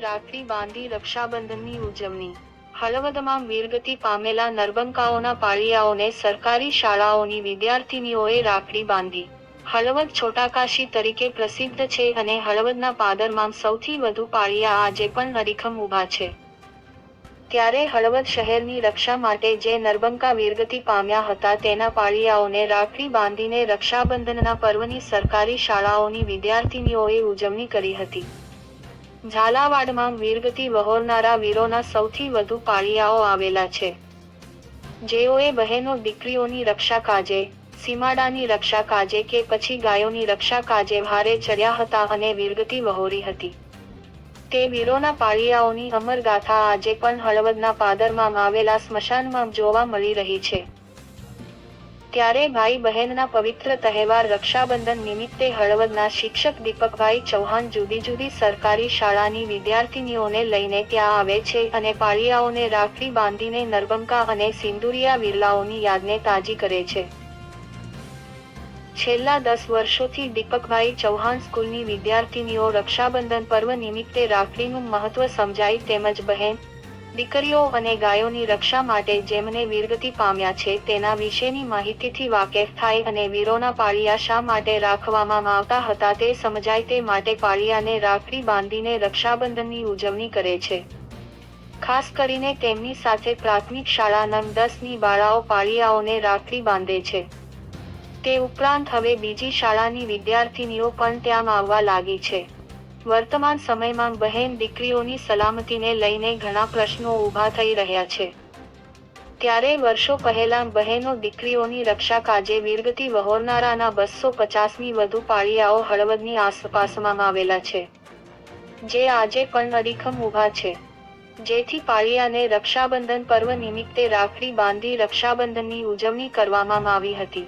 રાખડી બાંધી રક્ષાબંધનની ઉજવણી. હળવદમાં વીરગતિ પામેલા નર્બંકાઓના પાળિયાઓને સરકારી શાળાઓની વિદ્યાર્થીનીઓએ રાખડી બાંધી. હળવદ છોટાકાશી તરીકે પ્રસિદ્ધ છે અને હળવદના પાદરમાં સૌથી વધુ પાળિયા આજે પણ હરીખમ ઊભા છે. ત્યારે હળવદ શહેરની રક્ષા માટે જે નર્બંકા વીરગતિ પામ્યા હતા તેના પાળિયાઓને રાખડી બાંધીને રક્ષાબંધનના પર્વની સરકારી શાળાઓની વિદ્યાર્થીનીઓએ ઉજવણી કરી હતી. ઝાલાવાડમાં વીરગતિ વહોરનારા વીરોના સૌથી વધુ પાળિયાઓ આવેલા છે. જેઓએ બહેનો દીકરીઓની રક્ષા કાજે, સીમાડાની રક્ષા કાજે કે પછી ગાયોની રક્ષા કાજે ભારે ચડ્યા હતા અને વીરગતિ વહોરી હતી. તે વીરોના પાળિયાઓની અમર ગાથા આજે પણ હળવદના પાદરમાં આવેલા સ્મશાનમાં જોવા મળી રહી છે. ત્યારે ભાઈ બહેનના પવિત્ર તહેવાર રક્ષાબંધન નિમિત્તે હળવદના શિક્ષક દીપકભાઈ ચૌહાણ જુદી જુદી સરકારી શાળાની વિદ્યાર્થિનીઓને લઈને ત્યાં આવે છે અને પાળિયાઓને રાખડી બાંધીને નરબંકા અને સિંદુરિયા વિરલાઓની યાદને તાજી કરે છે. છેલ્લા દસ વર્ષોથી દીપકભાઈ ચૌહાણ સ્કૂલની વિદ્યાર્થિનીઓ રક્ષાબંધન પર્વ નિમિત્તે રાખડીનું મહત્વ સમજાય તેમજ બહેન દીકરીઓ અને ગાયોની રક્ષા માટે જેમને વીરગતિ પામ્યા છે, તેના વિશેની માહિતીથી વાકેફ થાય અને વીરોના પાળિયા શા માટે રાખવામાં આવતા હતા તે સમજાય તે માટે પાળિયાને રાખડી બાંધીને રક્ષાબંધનની ઉજવણી કરે છે. ખાસ કરીને તેમની સાથે પ્રાથમિક શાળા નવ દસની બાળાઓ પાળિયાઓને રાખડી બાંધે છે. તે ઉપરાંત હવે બીજી શાળાની વિદ્યાર્થિનીઓ પણ ત્યાં આવવા લાગી છે. વર્તમાન સમયમાં બહેન દીકરીઓની સલામતીને લઈને ઘણા પ્રશ્નો ઊભા થઈ રહ્યા છે. ત્યારે વર્ષો પહેલા બહેનો દીકરીઓની રક્ષા કાજે વીરગતિ વહોરનારાના બસો પચાસની વધુ પાળિયાઓ હળવદની આસપાસમાં આવેલા છે. જે આજે પણ અડીખમ ઊભા છે. જેથી પાળિયાને રક્ષાબંધન પર્વ નિમિત્તે રાખડી બાંધી રક્ષાબંધનની ઉજવણી કરવામાં આવી હતી.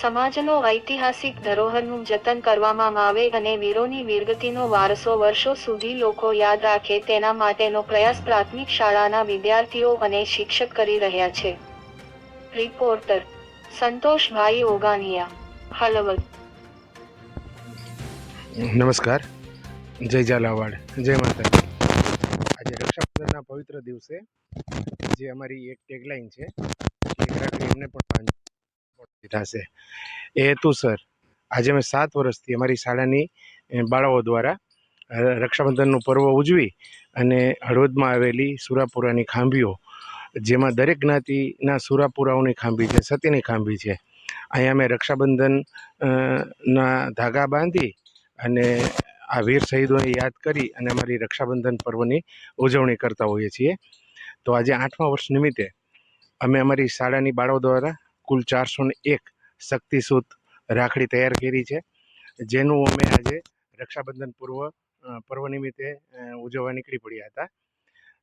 સમાજનો ઐતિહાસિક ધરોહરનું જતન કરવામાં આવે અને વીરોની વીરગતિનો વારસો વર્ષો સુધી લોકો યાદ રાખે તેના માટેનો પ્રયાસ પ્રાથમિક શાળાના વિદ્યાર્થીઓ અને શિક્ષક કરી રહ્યા છે. રિપોર્ટર સંતોષભાઈ ઓગાનિયા, હલવદ. નમસ્કાર. જય ઝાલાવાડ. જય માતા આજે રક્ષાબંધનના પવિત્ર દિવસે જે અમારી એક ટેગલાઇન છે એમને પણ બાંધી થશે એ હેતુસર આજે અમે સાત વર્ષથી અમારી શાળાની બાળાઓ દ્વારા રક્ષાબંધનનું પર્વ ઉજવી અને હળવદમાં આવેલી સુરાપુરાની ખાંભીઓ, જેમાં દરેક જ્ઞાતિના સુરાપુરાઓની ખાંભી છે, સતીની ખાંભી છે. અહીંયા અમે રક્ષાબંધન ના ધાગા બાંધી અને આ વીર શહીદોને યાદ કરી અને અમારી રક્ષાબંધન પર્વની ઉજવણી કરતા હોઈએ છીએ. તો આજે આઠમા વર્ષ નિમિત્તે અમે અમારી શાળાની બાળાઓ દ્વારા કુલ ચારસો ને એક શક્તિસૂત રાખડી તૈયાર કરી છે. જેનું અમે આજે રક્ષાબંધન પૂર્વ પર્વ નિમિત્તે ઉજવવા નીકળી પડ્યા હતા.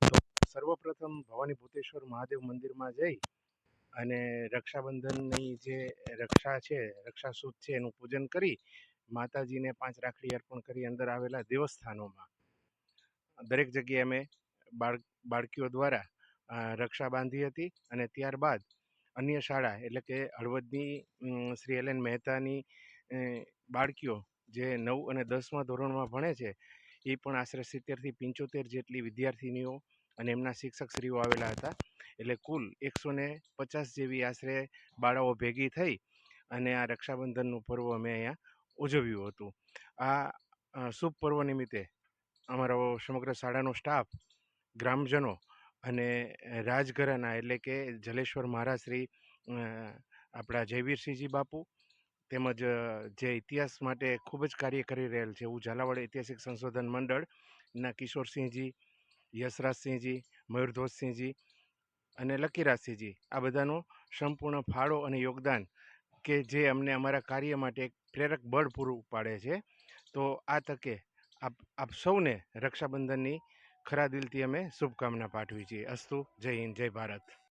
તો સર્વપ્રથમ ભવાની ભૂતેશ્વર મહાદેવ મંદિરમાં જઈ અને રક્ષાબંધનની જે રક્ષા છે, રક્ષાસૂત છે, એનું પૂજન કરી માતાજીને પાંચ રાખડી અર્પણ કરી અંદર આવેલા દેવસ્થાનોમાં. દરેક જગ્યાએ અમે બાળ, બાળકીઓ દ્વારા રક્ષા બાંધી હતી અને ત્યારબાદ અન્ય શાળા, એટલે કે હળવદની શ્રી એલ એન મહેતાની બાળકીઓ જે નવ અને દસમા ધોરણમાં ભણે છે, એ પણ આશરે સિત્તેરથી પંચોતેર જેટલી વિદ્યાર્થિનીઓ અને એમના શિક્ષકશ્રીઓ આવેલા હતા. એટલે કુલ એકસો ને પચાસ જેવી આશરે બાળાઓ ભેગી થઈ અને આ રક્ષાબંધનનું પર્વ અમે અહીંયા ઉજવ્યું હતું. આ શુભ પર્વ નિમિત્તે અમારો સમગ્ર શાળાનો સ્ટાફ, ગ્રામજનો અને રાજઘરાના એટલે કે જલેશ્વર મહારાજ શ્રી આપણા જયવીરસિંહજી બાપુ તેમજ જે ઇતિહાસ માટે ખૂબ જ કાર્ય કરી રહેલ છે. એવું ઝાલાવાડ ઐતિહાસિક સંશોધન મંડળના કિશોરસિંહજી, યશરાજસિંહજી, મયુરધ્વજસિંહજી અને લકીરાજસિંહજી. આ બધાનો સંપૂર્ણ ફાળો અને યોગદાન કે જે અમને અમારા કાર્ય માટે એક પ્રેરક બળ પૂરું પાડે છે. તો આ તકે આપ આપ સૌને રક્ષાબંધનની ખરા દિલથી અમે શુભકામના પાઠવી છીએ. અસ્તુ જય હિન્દ જય ભારત.